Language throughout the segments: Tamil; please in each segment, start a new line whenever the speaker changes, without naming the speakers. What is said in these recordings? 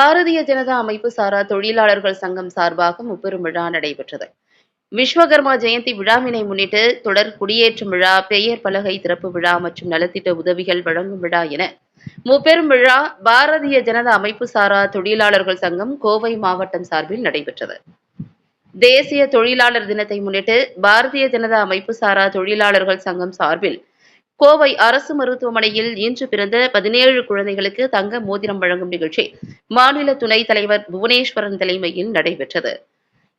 பாரதிய ஜனதா அமைப்பு சாரா தொழிலாளர்கள் சங்கம் சார்பாக முப்பெரும் விழா நடைபெற்றது. விஸ்வகர்மா ஜெயந்தி விழாவினை முன்னிட்டு தொடர் குடியேற்றும் விழா பெயர் பலகை திறப்பு விழா மற்றும் நலத்திட்ட உதவிகள் வழங்கும் விழா என முப்பெரும் விழா பாரதிய ஜனதா அமைப்பு சாரா தொழிலாளர்கள் சங்கம் கோவை மாவட்டம் சார்பில் நடைபெற்றது. தேசிய தொழிலாளர் தினத்தை முன்னிட்டு பாரதிய ஜனதா அமைப்பு சாரா தொழிலாளர்கள் சங்கம் சார்பில் கோவை அரசு மருத்துவமனையில் இன்று பிறந்த பதினேழு குழந்தைகளுக்கு தங்க மோதிரம் வழங்கும் நிகழ்ச்சி மாநில துணைத் தலைவர் புவனேஸ்வரன் தலைமையில் நடைபெற்றது.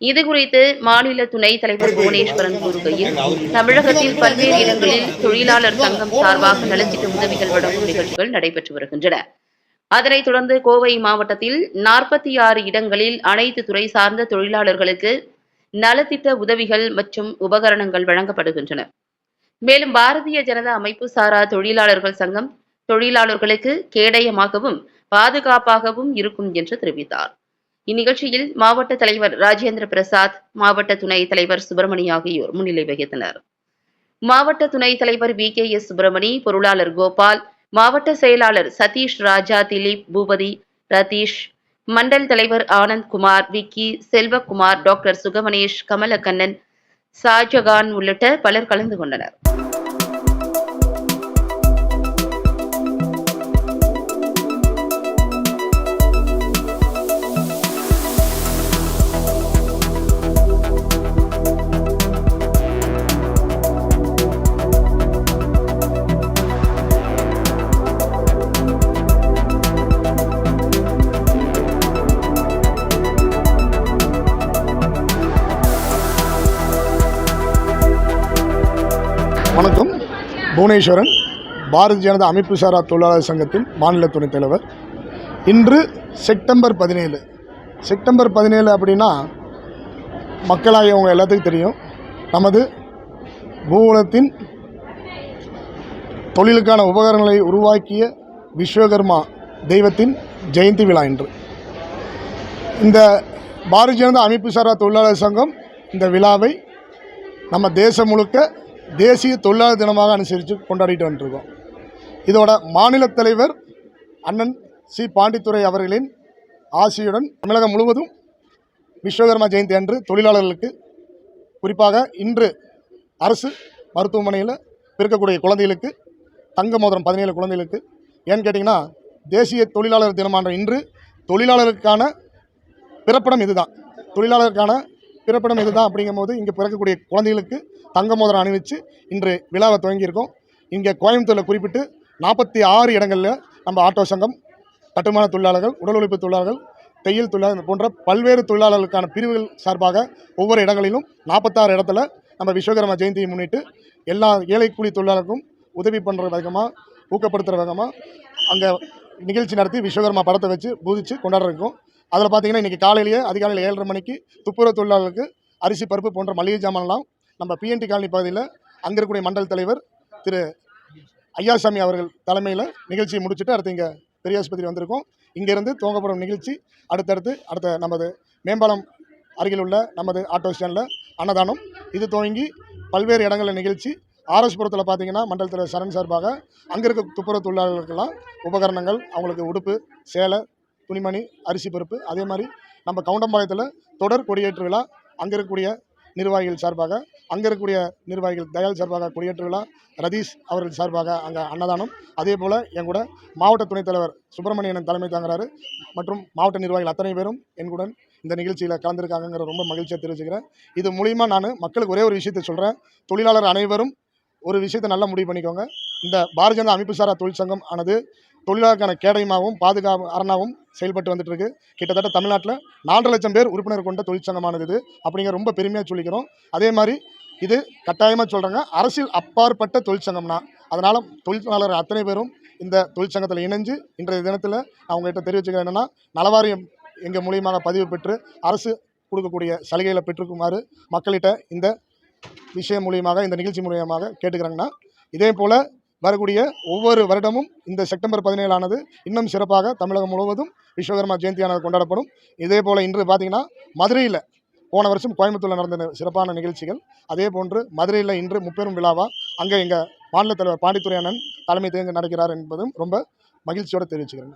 இதுகுறித்து மாநில துணைத் தலைவர் புவனேஸ்வரன் கூறுகையில் தமிழகத்தில் பல்வேறு இடங்களில் தொழிலாளர் சங்கம் சார்பாக நலத்திட்ட உதவிகள் வழங்கும் நிகழ்ச்சிகள் நடைபெற்று வருகின்றன. அதனைத் தொடர்ந்து கோவை மாவட்டத்தில் நாற்பத்தி ஆறு இடங்களில் அனைத்து துறை சார்ந்த தொழிலாளர்களுக்கு நலத்திட்ட உதவிகள் மற்றும் உபகரணங்கள் வழங்கப்படுகின்றன. மேலும் பாரதிய ஜனதா அமைப்பு சாரா தொழிலாளர்கள் சங்கம் தொழிலாளர்களுக்கு கேடயமாகவும் பாதுகாப்பாகவும் இருக்கும் என்று தெரிவித்தார். இந்நிகழ்ச்சியில் மாவட்ட தலைவர் ராஜேந்திர பிரசாத் மாவட்ட துணைத் தலைவர் சுப்பிரமணி ஆகியோர் முன்னிலை வகித்தனர். மாவட்ட துணைத் தலைவர் வி. கே. எஸ். சுப்பிரமணி பொருளாளர் கோபால் மாவட்ட செயலாளர் சதீஷ் ராஜா திலீப் பூபதி ரதீஷ் மண்டல் தலைவர் ஆனந்த் குமார் விக்கி செல்வகுமார் டாக்டர் சுகமணேஷ் கமலக்கண்ணன் ஷாஜகான் உள்ளிட்ட பலர் கலந்து கொண்டனர்.
வணக்கம். புவனேஸ்வரன் பாரதிய ஜனதா அமைப்பு சாரா தொழிலாளர் சங்கத்தின் மாநில துணைத் தலைவர். இன்று செப்டம்பர் பதினேழு. செப்டம்பர் பதினேழு அப்படின்னா மக்களாகியவங்க எல்லாத்துக்கும் தெரியும். நமது பூகோளத்தின் தொழிலுக்கான உபகரணங்களை உருவாக்கிய விஸ்வகர்மா தெய்வத்தின் ஜெயந்தி விழா இன்று. இந்த பாரதிய ஜனதா அமைப்பு சாரா தொழிலாளர் சங்கம் இந்த விழாவை நம்ம தேசம் முழுக்க தேசிய தொழிலாளர் தினமாக அனுசரித்து கொண்டாடிட்டு வந்துருக்கோம். இதோட மாநில தலைவர் அண்ணன் சி. பாண்டித்துரை அவர்களின் ஆசியுடன் தமிழகம் முழுவதும் விஸ்வகர்மா ஜெயந்தி அன்று தொழிலாளர்களுக்கு குறிப்பாக இன்று அரசு மருத்துவமனையில் பிறக்கக்கூடிய குழந்தைகளுக்கு தங்க மோதிரம் பதினேழு குழந்தைகளுக்கு. ஏன்னு கேட்டிங்கன்னா தேசிய தொழிலாளர் தினமான இன்று தொழிலாளருக்கான பிறப்பிடம் இதுதான். தொழிலாளருக்கான பிறப்பிடம் இதுதான் அப்படிங்கும்போது இங்கே பிறக்கக்கூடிய குழந்தைகளுக்கு தங்க மோதிரம் அணிவிச்சு இன்று விழாவை துவங்கியிருக்கோம். இங்கே கோயம்புத்தூரில் குறிப்பிட்டு நாற்பத்தி ஆறு இடங்களில் நம்ம ஆட்டோ சங்கம் கட்டுமான தொழிலாளர்கள் உடல் உழைப்பு தொழிலாளர்கள் தையல் தொழிலாளர் போன்ற பல்வேறு தொழிலாளர்களுக்கான பிரிவுகள் சார்பாக ஒவ்வொரு இடங்களிலும் நாற்பத்தாறு இடத்துல நம்ம விஸ்வகர்மா ஜெயந்தியை முன்னிட்டு எல்லா ஏழை கூலி தொழிலாளருக்கும் உதவி பண்ணுற விதமாக ஊக்கப்படுத்துகிற விதமாக அங்கே நிகழ்ச்சி நடத்தி விஸ்வகர்மா படத்தை வச்சு பூதிச்சு கொண்டாடுறோம் அதில் பார்த்தீங்கன்னா இன்றைக்கி காலையிலேயே அதிகாலையில் ஏழரை மணிக்கு துப்புரவு தொழிலாளர்களுக்கு அரிசி பருப்பு போன்ற மளிகை ஜாமான்லாம் நம்ம பிஎன்டி காலனி பகுதியில் அங்கே இருக்கக்கூடிய மண்டல் தலைவர் திரு ஐயாசாமி அவர்கள் தலைமையில் நிகழ்ச்சியை முடிச்சுட்டு அடுத்து இங்கே பெரியாஸ்பத்திரி வந்திருக்கோம். இங்கேருந்து துவங்கப்படும் நிகழ்ச்சி அடுத்தடுத்து அடுத்த நமது மேம்பாலம் அருகில் உள்ள நமது ஆட்டோ ஸ்டாண்டில் அன்னதானம். இது துவங்கி பல்வேறு இடங்களில் நிகழ்ச்சி. ஆர்எஸ்புரத்தில் பார்த்தீங்கன்னா மண்டல் தலைவர் சரண் சார்பாக அங்கே இருக்க துப்புரவு தொழிலாளர்களுக்கெல்லாம் உபகரணங்கள் அவங்களுக்கு உடுப்பு சேலை துணிமணி அரிசி பருப்பு அதே மாதிரி நம்ம கவுண்டம்பாளையத்தில் தொடர் கொடியேற்று விழா அங்கே இருக்கக்கூடிய நிர்வாகிகள் சார்பாக அங்கே இருக்கக்கூடிய நிர்வாகிகள் தயால் சார்பாக கொடியேற்று விழா ரதீஷ் அவர்கள் சார்பாக அங்கே அன்னதானம் அதே போல் என் கூட மாவட்ட துணைத் தலைவர் சுப்பிரமணியன் தலைமை தாங்குறாரு மற்றும் மாவட்ட நிர்வாகிகள் அத்தனை பேரும் என்குடன் இந்த நிகழ்ச்சியில் கலந்துருக்காங்கங்கிற ரொம்ப மகிழ்ச்சியாக தெரிவிச்சுக்கிறேன். இது மூலிமா நான் மக்களுக்கு ஒரே ஒரு விஷயத்தை சொல்கிறேன் தொழிலாளர் அனைவரும் ஒரு விஷயத்தை நல்லா முடிவு பண்ணிக்கோங்க. இந்த பாரதிய ஜனதா அமைப்பு சாரா தொழிற்சங்கம் ஆனது தொழிலாளருக்கான கேடயமாகவும் பாதுகாப்பு அரணாகவும் செயல்பட்டு வந்துட்டு இருக்கு கிட்டத்தட்ட தமிழ்நாட்டில் நாலரை லட்சம் பேர் உறுப்பினர் கொண்ட தொழிற்சங்கமானது இது. அப்படிங்கிற ரொம்ப பெருமையாக சொல்லிக்கிறோம். அதே மாதிரி இது கட்டாயமாக சொல்கிறாங்க அரசியல் அப்பாற்பட்ட தொழிற்சங்கம்னா அதனால் தொழிலாளர் அத்தனை பேரும் இந்த தொழிற்சங்கத்தில் இணைஞ்சு இன்றைய தினத்தில் அவங்ககிட்ட தெரிவிச்சுக்கிறேன் என்னென்னா நலவாரியம் எங்கள் மூலியமாக பதிவு பெற்று அரசு கொடுக்கக்கூடிய சலுகைகளை பெற்றுக்குமாறு மக்கள்கிட்ட இந்த விஷயம் மூலியமாக இந்த நிகழ்ச்சி மூலியமாக கேட்டுக்கிறாங்கன்னா இதே போல் வரக்கூடிய ஒவ்வொரு வருடமும் இந்த செப்டம்பர் பதினேழானது இன்னும் சிறப்பாக தமிழகம் முழுவதும் விஸ்வகர்மா ஜெயந்தியானது கொண்டாடப்படும். இதே போல் இன்று பார்த்தீங்கன்னா மதுரையில் போன வருஷம் கோயம்புத்தூரில் நடந்த சிறப்பான நிகழ்ச்சிகள். அதே போன்று மதுரையில் இன்று முப்பெரும் விழாவா அங்கே எங்கள் மாநில தலைவர் பாண்டித்துறை அண்ணன் தலைமை தேர்ந்து நடக்கிறார் என்பதும் ரொம்ப மகிழ்ச்சியோடு தெரிவிச்சுக்கிறேன்